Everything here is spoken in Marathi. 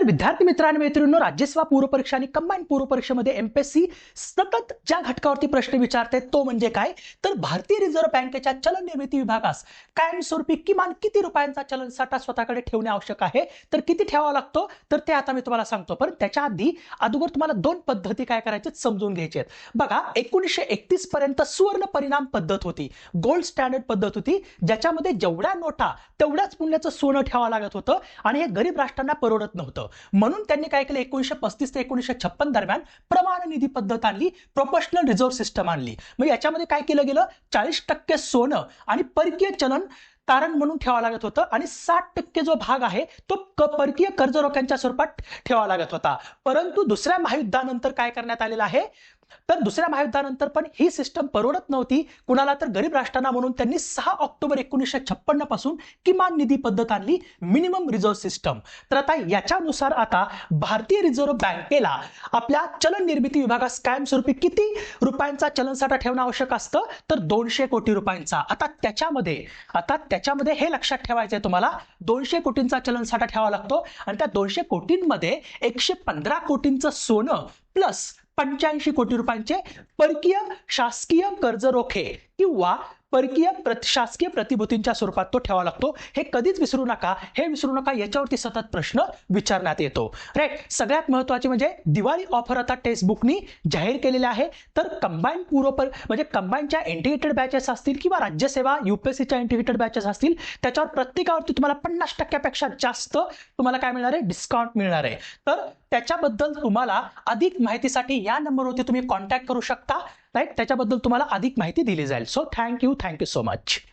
तर विद्यार्थी मित्रांनो मैत्रिणींनो राज्यसेवा पूर्व आणि कंबाईन पूर्व परीक्षेमध्ये एमपीएससी सतत ज्या घटकावरती प्रश्न विचारते तो म्हणजे काय? तर भारतीय रिझर्व्ह बँकेच्या चलन निर्मिती विभागास कायमस्वरूपी किमान किती रुपयांचा चलन साठा स्वतःकडे ठेवणे आवश्यक आहे? तर किती ठेवावा लागतो? तर ते आता मी तुम्हाला सांगतो. पण त्याच्या आधी अगोदर तुम्हाला दोन पद्धती काय करायचे समजून घ्यायचे आहेत. बघा एकोणीसशे एकतीस पर्यंत सुवर्ण परिणाम पद्धत होती. गोल्ड स्टँडर्ड पद्धत होती. ज्याच्यामध्ये जेवढ्या नोटा तेवढ्याच मूल्याचं सोनं ठेवावं लागत होतं आणि हे गरीब राष्ट्रांना परवडत नव्हतं. म्हणून त्यांनी काय केलं? एकोणीसशे पस्तीस ते एकोणीसशे छप्पन दरम्यान प्रमाण निधी पद्धत आणली प्रोफेशनल रिझर्व्ह सिस्टम आणली. मग याच्यामध्ये काय केलं गेलं? चाळीस टक्के सोनं आणि परकीय चलन तारण म्हणून ठेवावं लागत होतं आणि साठ टक्के जो भाग आहे तो परकीय कर्ज रोख्यांच्या स्वरूपात ठेवावा लागत होता. परंतु दुसऱ्या महायुद्धानंतर काय करण्यात आलेलं आहे? तर दुसऱ्या महायुद्धानंतर पण ही सिस्टम परवडत नव्हती. कुणाला तर गरीब राष्ट्रांना म्हणून त्यांनी सहा ऑक्टोबर एकोणीसशे छप्पन्नपासून किमान निधी पद्धत आणली मिनिमम रिझर्व्ह सिस्टम तर आता याच्यानुसार आता भारतीय रिझर्व्ह बँकेला आपल्या चलन निर्मिती विभागास कायमस्वरूपी किती रुपयांचा चलनसाठा ठेवणं आवश्यक असतं? तर दोनशे कोटी रुपयांचा. आता त्याच्यामध्ये आता त्याच्यामध्ये हे लक्षात ठेवायचं आहे तुम्हाला दोनशे कोटींचा चलनसाठा ठेवावा लागतो आणि त्या दोनशे कोटींमध्ये एकशे पंधरा कोटींचं सोनं प्लस पंच्याऐंशी कोटी रुपयांचे परकीय शासकीय कर्ज रोखे किंवा परकीय प्रति शासकीय प्रतिभूतींच्या स्वरूपात तो ठेवावा लागतो. हे कधीच विसरू नका. हे विसरू नका याच्यावरती सतत प्रश्न विचारण्यात येतो. राईट सगळ्यात महत्त्वाचे म्हणजे दिवाळी ऑफर आता टेक्स्टबुकनी जाहीर केलेले आहे. तर कंबाईन पूर्वपर म्हणजे कंबाईनच्या इंटिग्रेटेड बॅचेस असतील किंवा राज्यसेवा युपीएससीच्या इंटिग्रेटेड बॅचेस असतील त्याच्यावर प्रत्येकावरती तुम्हाला पन्नास टक्क्यापेक्षा जास्त तुम्हाला काय मिळणार आहे? डिस्काउंट मिळणार आहे. तर त्याच्याबद्दल तुम्हाला अधिक माहितीसाठी या नंबरवरती तुम्ही कॉन्टॅक्ट करू शकता. राईट? त्याच्याबद्दल तुम्हाला अधिक माहिती दिली जाईल. So thank you thank you so much